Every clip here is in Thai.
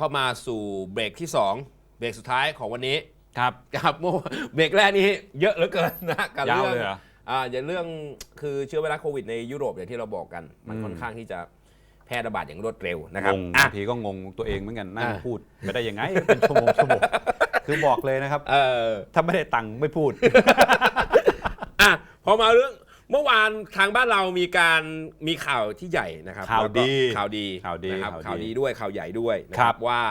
ครับอะกลับเข้ามาสู่เบรกที่ 2 เบรกสุดท้ายของวันนี้ครับครับเมื่อเบรกแรกนี้เยอะเหลือเกินนะกับยาวเรื่องเลยเหรอ อ่าอย่างเรื่องคือเชื้อไวรัสโควิดในยุโรปอย่างที่เราบอกกัน มันอืม ค่อนข้างที่จะแพร่ระบาดอย่างรวดเร็วนะคงรับงอะ บางทีก็งงตัวเองเหมือนกันนั่งอะ พูดไม่ได้ยังไง เป็นชั่วโมงชั่วโมงคือบอกเลยนะครับ เออ ถ้าไม่ได้ตังค์ไม่พูด อะพอมาเรื่อง เมื่อวานทางบ้านเรามีการมีข่าวที่ใหญ่นะครับข่าวแล้ก็ดีข่าวดีข่าวดีนะครับข่าวดีข่าวดีด้วยข่าวใหญ่ด้วยนะคครัรับบว่า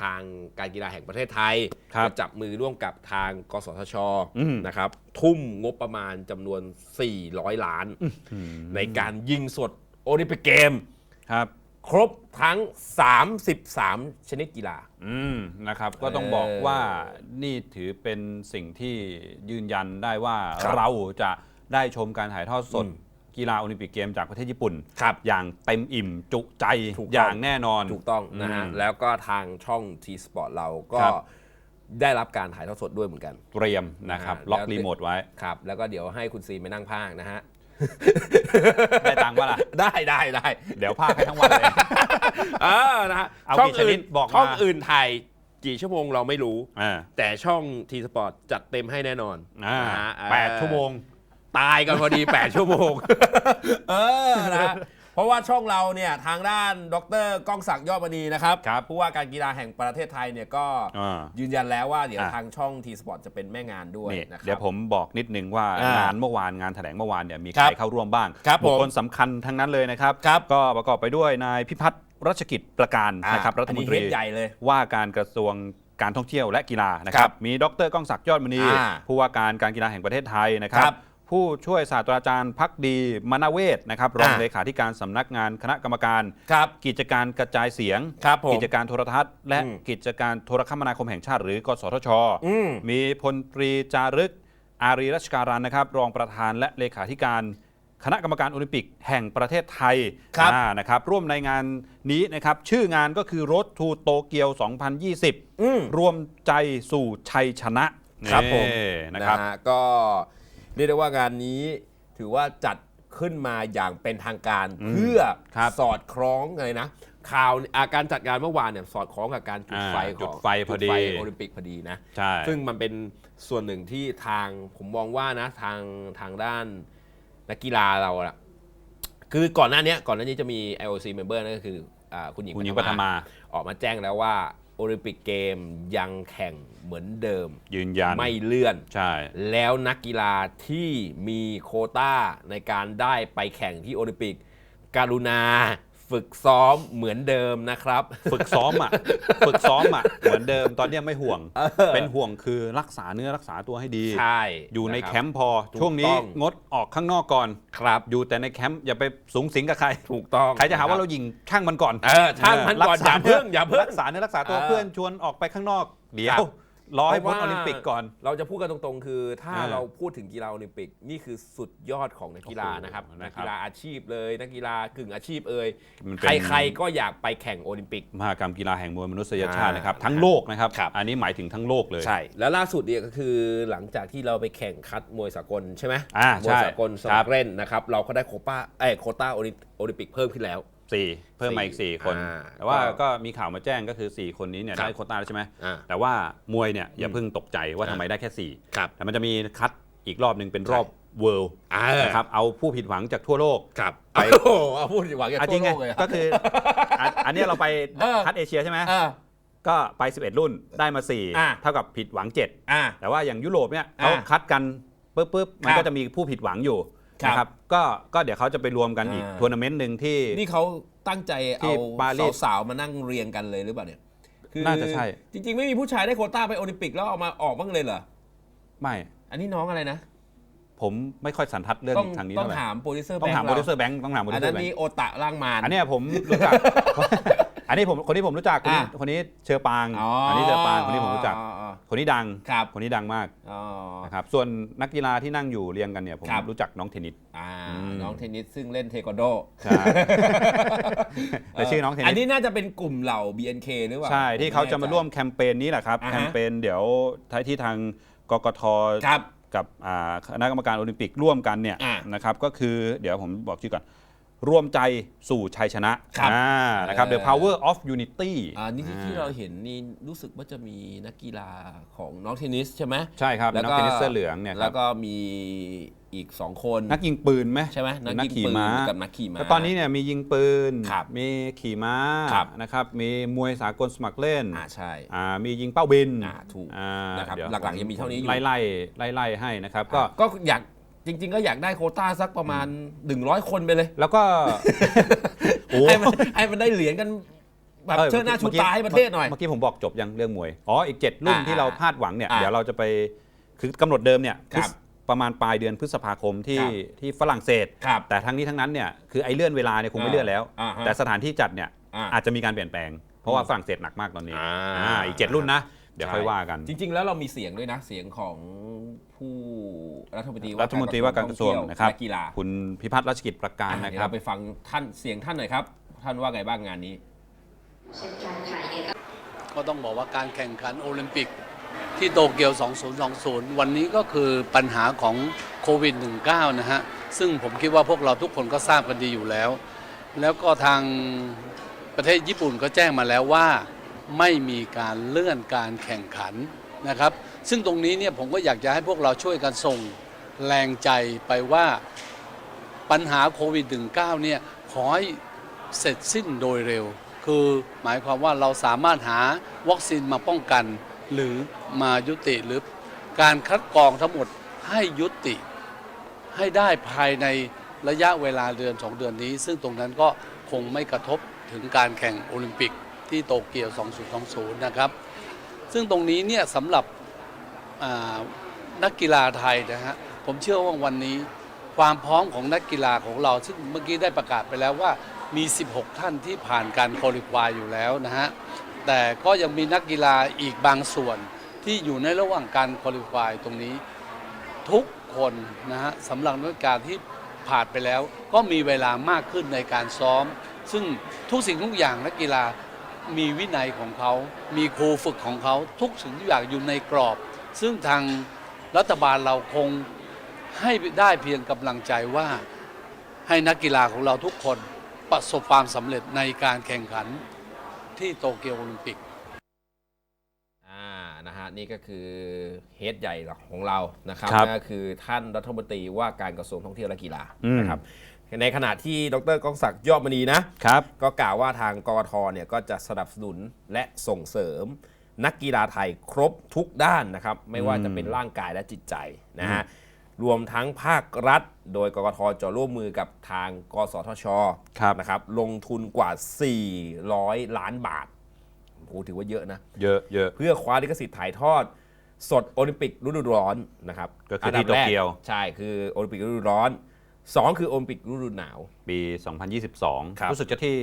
ทางการกีฬาแห่งประเทศไทยครับจะจับมือร่วมกับทางกสทชอืม นะครับ ทุ่มงบประมาณจำนวน 400 ล้าน ในการยิงสดโอลิมปิกเกม ครับ ครบทั้ง 33 ชนิดกีฬา อืมนะครับก็ต้องเออบอกว่านี่ถือเป็นสิ่งที่ยืนยันได้ว่าครับ เราจะ ได้ชมการถ่ายทอดสดอืมกีฬาโอลิมปิกเกมจากประเทศญี่ปุ่นครับอย่างเต็มอิ่มจุใจถูกต้องอย่างแน่นอนถูกต้องนะฮะอืมแล้วก็ทางช่อง T Sport เราก็ครับได้รับการถ่ายทอดสดด้วยเหมือนกันเตรียมนะครับอ่าล็อกแล้วรีโมทไว้ครับแล้วก็เดี๋ยวให้คุณซีไปนั่งพากย์นะฮะได้ตังค์ปะล่ะ ได้ได้ได้เดี๋ยวพากให้ทั้งวันเลยเออนะฮะเอาช่องกี่ชนิอื่ดนบอกมาช่องอื่นถ่ายกี่ชั่วโมงเราไม่รู้อ่าแต่ช่อง T Sport จัดเต็มให้แน่นอนอ่านะฮะแปดชั่วโมง ตายกันพอดี 8 ชั่วโมง เออนะฮะเพราะว่าช่องเราเนี่ยทางด้านดรก้องศักดิ์ยอดมณีนะครับครับผู้ว่าการกีฬาแห่งประเทศไทยเนี่ยก็อ่ายืนยันแล้วว่าเดี๋ยวอะทางช่อง T Sport จะเป็นแม่งานด้วยนี่นะครับเดี๋ยวผมบอกนิดนึงว่าอ่างงานเมื่อวานงานแถลงเมื่อวานเนี่ยมีครัใครบเข้าร่วมบ้างครับบุคคลผมสำคัญทั้งนั้นเลยนะครับ ครับ ก็ประกอบไปด้วยนายพิพัฒน์รัชกิจประการอะนะครับรัฐมนตรี อัเฮดใหญ่เลย ว่าการกระทรวงการท่องเที่ยวและกีฬานะคครัรับบมีดรก้องศักดิ์ยอดมณีอ่าผู้ว่าการการกีฬาแห่งประเทศไทยนะครัครับบ ผู้ช่วยศาสตราจารย์พักดีมนาเวศนะครับรองอ่าเลขาธิการสำนักงานคณะกรรมการ ครับ กิจการกระจายเสียง ครับผมกิจการโทรทัศน์ และอืมกิจการโทรคมนาคมแห่งชาติ หรือกสทช อืม มีพลตรีจารึก อารีรัชการันนะครับ รองประธานและเลขาธิการ คณะกรรมการโอลิมปิกแห่งประเทศไทยครับ อ่านะครับ ร่วมในงานนี้นะครับ ชื่องานก็คือ Road to Tokyo 2020 อืม รวมใจสู่ชัยชนะครับผม นี่นะครับฮก็ เรียกได้ว่างานนี้ถือว่าจัดขึ้นมาอย่างเป็นทางการอืมเพื่อครับสอดคล้องเลยนะข่าวอาการจัดงานเมื่อวานเนี่ยสอดคล้องกับการจุดอ่าไฟของจุดไฟพอดีจุโอลิมปิกพอดีนะใช่ซึ่งมันเป็นส่วนหนึ่งที่ทางผมมองว่านะทางทางด้านนักกีฬาเราอะคือก่อนหน้าเนี้ยก่อนหน้านี้จะมี IOC member นั่นก็คืออ่าคุณหญิงคุณหญิงปปฐฐมาออกมาแจ้งแล้วว่า โอลิมปิกเกมยังแข่งเหมือนเดิม ยืนยันไม่เลื่อน ใช่ แล้วนักกีฬาที่มีโควต้าในการได้ไปแข่งที่โอลิมปิกการุณา ฝึกซ้อมเหมือนเดิมนะครับ ฝึกซ้อมอะ ฝึกซ้อมอะ เหมือนเดิมตอนเนี้ยไม่ห่วงเป็นห่วงคือรักษาเนื้อรักษาตัวให้ดี ใช่ อยู่ในะรับแคมป์พอ ถูกช่วงนี้ต้อง งดออกข้างนอกก่อน ครับ อยู่แต่ในแคมป์อย่าไปสูงสิงกับใคร ถูกต้องใครจะหาว่าเรานคบยิงช่างมันก่อนเออช่างมันก่อนรัษอย่าเพิ่งอย่าเพิ่ง รักษาเนื้อรักษาตัวเออเพื่อนชวนออกไปข้างนอก เดี๋ยครัวบ รอให้พ้นเพราะว่าโอลิมปิกก่อน เราจะพูดกันตรงๆ คือ ถ้าเออเราพูดถึงกีฬาโอลิมปิกนี่คือสุดยอดของนักกีฬาโอ้โหนะครับนะนักครับกีฬาอาชีพเลยนักกีฬากึ่งอาชีพเอ่ยมันเป็น ใครๆก็อยากไปแข่งโอลิมปิก มหากรรมกีฬาแห่งมวลมนุษยชาติอ่านะครับทั้งโลกนะครับ ครับ อันนี้หมายถึงทั้งโลกเลย ใช่ แล้วล่าสุดเนี่ยก็คือหลังจากที่เราไปแข่งคัดมวยสากลใช่ไหมอ่ามวยใช่สากลสครัมับครเล่นนะครับ เราก็ได้โควต้าเอ้ยโควต้าโอลิมโอลิมปิกเพิ่มขึ้นแล้ว สี่เพิ่มมาอีกสี่สี่คน อ่าแต่ว่าก็ก็มีข่าวมาแจ้งก็คือ 4 คนนี้เนี่ยครับได้โควต้าแล้วใช่ไหมอ่าแต่ว่ามวยเนี่ยอย่าเพิ่งตกใจว่าอ่า ทำไมได้แค่สี่ครับแต่มันจะมีคัดอีกรอบหนึ่งเป็นใช่รอบเวิลด์อ่านะครับเอาผู้ผิดหวังจากทั่วโลก ครับไป โอ้โหเอาพูดหวังอย่างอะจทั่ริวงไงโลกเลยอะ ก็คืออันอันเนี้ยเราไปเออ คัดเอเชียใช่ไหมอ่า ก็ไป 11 รุ่นได้มา อะ 4 เท่ากับผิดหวังอ่า7แต่ว่าอย่างยุโรปเนี่ยอะเขาคัดกันปุ๊บปุ๊บมันครับ ก็จะมีผู้ผิดหวังอยู่ ครับ นะครับก็ก็เดี๋ยวเขาจะไปรวมกันอีกอ่า ทัวร์นาเมนต์หนึ่งที่ นี่เขาตั้งใจที่เอาปารีสสาวๆมานั่งเรียงกันเลยหรือเปล่าเนี่ยคือน่าจะใช่ จริง ๆ ไม่มีผู้ชายได้โควต้าไปโอลิมปิกแล้วเอามาออกบ้างเลยเหรอ ไม่อันนี้น้องอะไรนะ ผมไม่ค่อยสันทัดเรื่องต้องทางนี้ต้องเท่าไหร่ถามโปรดิวเซอร์ต้องถามแบโปรงดิวค์เซอร์แบงค์ต้องถามโปรอัดินวเซอนั้นร์แบงมีค์โอตะล่างมาน อันเนี้ยผมรู้จัก อันนี้ผมคนที่ผมรู้จักคนนี้อะ คนนี้เชอปางอ๋ออัอันนี้เชอปางคนนี้ผมรู้จัก อ๋ออ๋อ คนนี้ดังครับคนนี้ดังมากอ๋อ นะครับส่วนนักกีฬาที่นั่งอยู่เรียงกันเนี่ยผมครับ รู้จักน้องเทนนิส อ่าอืม น้องเทนนิสซึ่งเล่นเทควันโดใช่ แต่ชื่อน้องเทนอันนิสนี้น่าจะเป็นกลุ่มเหล่า BNK หรือเปล่า ใช่ที่เขาจะมาร่วมแคมเปญนี้แหละครับอ่าฮะ แคมเปญเดี๋ยวท้ายที่ทางกกทครับ กับอ่าคณะกรรมการโอลิมปิกร่วมกันเนี่ยอ่านะครับก็คือเดี๋ยวผมบอกชื่อก่อน รวมใจสู่ชัยชนะครับอ่านะครับ The เออ Power of Unity อ่านี่ที่ที่เราเห็นนี่รู้สึกว่าจะมีนักกีฬาของน้องเทนนิสใช่ไหมใช่ครับแล้วนักก็เทนนิสเสื้อเหลืองเนี่ยคแล้รับวก็มีอีกสองคนนักยิงปืนไหมใช่ไหมรือนักยิงขี่ปืนม้ากับนักขี่ม้า แล้วตอนนี้เนี่ยมียิงปืน ครับมีขี่ม้าครับ นะครับมีมวยสากลสมัครเล่นอ่าใช่ อ่ามียิงเป้าบินอ่าถูกอ่านะครับเดี๋ยวหลักๆยังมีเท่านี้อยู่ ไล่ไล่ไล่ไล่ให้นะครับก็ก็อยาก จริง ๆ ก็อยากได้โควต้าสักประมาณ 100 คนไปเลย แล้วก็ โอ้ให้มันให้มันได้เหรียญกันแบบออเชิดหน้าชูตาให้ประเทศหน่อย เมื่อกี้ผมบอกจบยังเรื่องมวย อ๋อ อีก 7 รุ่นอ่าที่เราพลาดหวังเนี่ย อ่าเดี๋ยวเราจะไป คือกำหนดเดิมเนี่ยครับพฤษประมาณปลายเดือนพฤษภาคมที่ครับที่ฝรั่งเศส ครับแต่ทั้งนี้ทั้งนั้นเนี่ย คือไอ้เลื่อนเวลาเนี่ยคงไม่เลื่อนแล้ว อ่าฮะแต่สถานที่จัดเนี่ยอ่าอาจจะมีการเปลี่ยนแปลง เพราะว่าฝรั่งเศสหนักมากตอนนี้อ่า อ่าอีก 7 รุ่นนะ เดี๋ยวค่อยว่ากัน จริง ๆ แล้วเรามีเสียงด้วยนะ เสียงของผู้รัฐมนตรีรัฐมนตรีว่าการกระทรวงนะครับและกีฬาคุณพิพัฒน์รัชกิจประการอะนะเดี๋คยวรับเราไปฟังท่านเสียงท่านหน่อยครับ ท่านว่าไงบ้างงานนี้เช่นกันค่ะยังไงก็ก็ต้องบอกว่าการแข่งขันโอลิมปิกที่โตเกียว 2020 วันนี้ก็คือปัญหาของโควิด -19 นะฮะ ซึ่งผมคิดว่าพวกเราทุกคนก็ทราบกันดีอยู่แล้ว แล้วก็ทางประเทศญี่ปุ่นก็แจ้งมาแล้วว่า ไม่มีการเลื่อนการแข่งขันนะครับ ซึ่งตรงนี้เนี่ยผมก็อยากจะให้พวกเราช่วยกันส่งแรงใจไปว่าปัญหาโควิด -19 เนี่ยขอให้เสร็จสิ้นโดยเร็ว คือหมายความว่าเราสามารถหาวัคซีนมาป้องกัน หรือมายุติหรือการคัดกรองทั้งหมดให้ยุติให้ได้ภายในระยะเวลาเดือนสองเดือนนี้ ซึ่งตรงนั้นก็คงไม่กระทบถึงการแข่งโอลิมปิก ที่โตเกียว 2020 นะครับ ซึ่งตรงนี้เนี่ยสำหรับนักกีฬาไทยนะฮะผมเชื่อว่าวันนี้ความพร้อมของนักกีฬาของเรา ซึ่งเมื่อกี้ได้ประกาศไปแล้วว่ามี 16 ท่านที่ผ่านการคุริควายอยู่แล้วนะฮะแต่ก็ยังมีนักกีฬาอีกบางส่วนที่อยู่ในระหว่างการคุริควายตรงนี้ ทุกคนนะฮะสำหรับนักการที่ผ่านไปแล้ว ก็มีเวลามากขึ้นในการซ้อม ซึ่งทุกสิ่งทุกอย่างนักกีฬา มีวินัยของเขา มีครูฝึกของเขาทุกสิ่งทุกอย่างอยู่ในกรอบ ซึ่งทางรัฐบาลเราคงให้ได้เพียงกำลังใจว่าให้นักกีฬาของเราทุกคนประสบความสำเร็จในการแข่งขันที่โตเกียวโอลิมปิก อ่านะฮะนี่ก็คือเฮดใหญ่ของเรานะครับครับ นั่นก็คือท่านรัฐมนตรีว่าการกระทรวงท่องเที่ยวและกีฬาอืม นะครับ ในขณะที่ดรกองศักดิ์ยอดมณีนะครับ ก็กล่าวว่าทางกรทเนี่ยก็จะสนับสนุนและส่งเสริม นักกีฬาไทยครบทุกด้านนะครับ ไม่ว่าจะเป็นร่างกายและจิตใจนะฮะรวมทั้งภาครัฐ โดยกรทจะร่วมมือกับทางกสทชครับนะครับ ลงทุนกว่า 400 ล้านบาทโอ้ถือว่าเยอะนะ เยอะเยอะเพื่อคว้าลิขสิทธิ์ถ่ายทอด สดโอลิมปิกฤดูร้อนนะครับก็คือที่นดับแรโตเกียวใช่คือโอลิมปิกฤดูร้อน สองคือโอลิมปิกฤดูหนาว ปี 2022 ครับ รู้สึกจะที่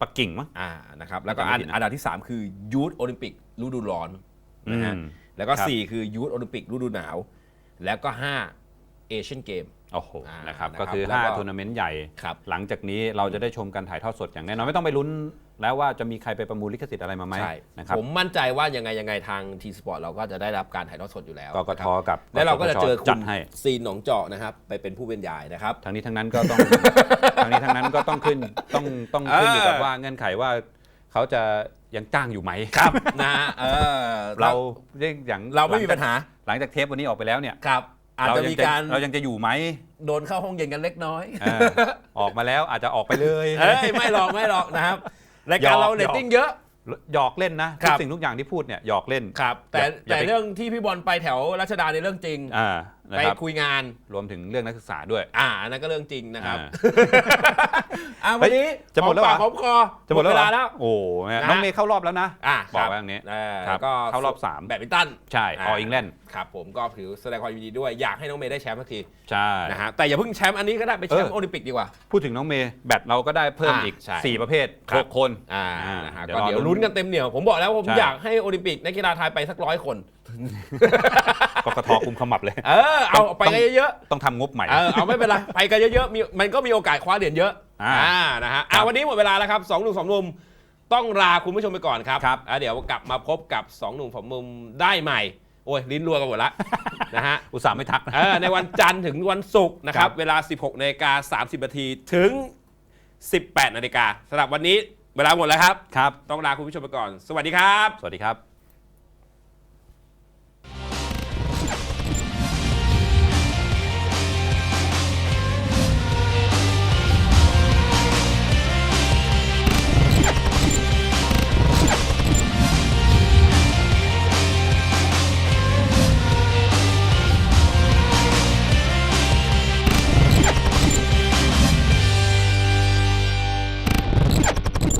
ปักกิ่งมั้ง อ่านะครับแล้วก็ไม่อันผิดนะอันดับที่ 3 คือยูทโอลิมปิกฤดูร้อนนะฮะอืมแล้วก็ ครับ 4 คือยูทโอลิมปิกฤดูหนาว แล้วก็5เอเชียนเกม โอ้โหอ่านะครับนะครับก็คือแล้วก็5ทัวร์นาเมนต์ใหญ่ครับหลังจากนี้เราจะได้ชมการถ่ายทอดสดอย่างแน่นอนไม่ต้องไปลุ้นแล้วว่าจะมีใครไปประมูลลิขสิทธิ์อะไรมาไหมใช่นะครับผมมั่นใจว่ายังไงยังไงทางทีสปอร์ตเราก็จะได้รับการถ่ายทอดสดอยู่แล้วกกนะคทรับกับ แล้วเราก็จะเจอคุจัณดให้ซีนหนองเจาะนะครับไปเป็นผู้เป็นใหญ่นะครับทั้งนี้ทั้งนั้นก็ต้องทั้งนี้ทั้งนั้นก็ต้องขึ้นต้องต้องขึ้นอยู่กับว่าเงื่อนไขว่าเขาจะยังจ้างอยู่ไหมครับนะฮะเออเราเรื่องอย่างเราไม่มีปัญหา หลังจากเทปวันนี้ออกไปแล้วเนี่ยครับ อาจเราจะยังมีการเรายังจะอยู่ไหมโดนเข้าห้องเย็นกันเล็กน้อยเออออกมาแล้วอาจจะออกไปเลยเอ้ยไม่หรอกไม่หรอกนะครับรายการหยอกเราเรตติ้งเยอะหยอกเล่นนะครัทุกบสิ่งทุกอย่างที่พูดเนี่ยหยอกเล่นครับ แต่อย่าอย่าแต่ไปเรื่องที่พี่บอลไปแถวรัชดาในเรื่องจริงอ่านะไปครับคุยงาน รวมถึงเรื่องนักศึกษาด้วย อ่าอันนั้นก็เรื่องจริงนะครับ อ่าอ่าวันนี้จะหมดแล้วเหรอ อปากหอมคอจะหมดแล้วเวเหรอลาแล้ว โอ้โหแม่นะน้องเมย์เข้ารอบแล้วนะอ่าบอกคไว้อย่างนี้เออครับก็เข้ารอบสามแบดมินตัน ใช่อ่าออิงแลนด์ครับผมก็ถือแสดงความยินดีด้วยอยากให้น้องเมย์ได้แชมป์สักทีใช่ นะฮะแต่อย่าเพิ่งแชมป์อันนี้ก็ได้ไปแชมป์เออ โอลิมปิกดีกว่า พูดถึงน้องเมย์แบตเราก็ได้เพิ่มอ่าอีก ใช่4 ประเภทครับ6คน อ่าอ่านะฮะเดี๋ยวก็รอเดี๋ยวลุ้ลุ้นนกันเต็มเหนียว ผมบอกแล้วผมใช่ อยากให้โอลิมปิกนักกีฬาไทยไปสักร้อยคน กกทคุมขมับเลย เออเอาไปกันเยอะๆต้องทำงบใหม่เออเอาไม่เป็นไรไปกันเยอะๆมีมันก็มีโอกาสคว้าเหรียญเยอะอ่านะฮะครัอ่าบวันนี้หมดเวลาแล้วครับสองหนุ่มสองมุมต้องลาคุณผู้ชมไปก่อนครับครับอะเดี๋ยวกลับมาพบกับสองหนุ่มสองมุมได้ใหม่โอ้ยลิ้นรัวกันหมดละ นะฮะ อุตส่าห์ไม่ทักนะ เออในวันจันทร์ถึงวันศุกร์นะครัครับบเวลา 16นาฬิกา30นาทีถึง 18นาฬิกาสำหรับวันนี้เวลาหมดแล้วครับ ครับ ต้องลาคุณผู้ชมไปก่อน สวัสดีครับ สวัสดีครับ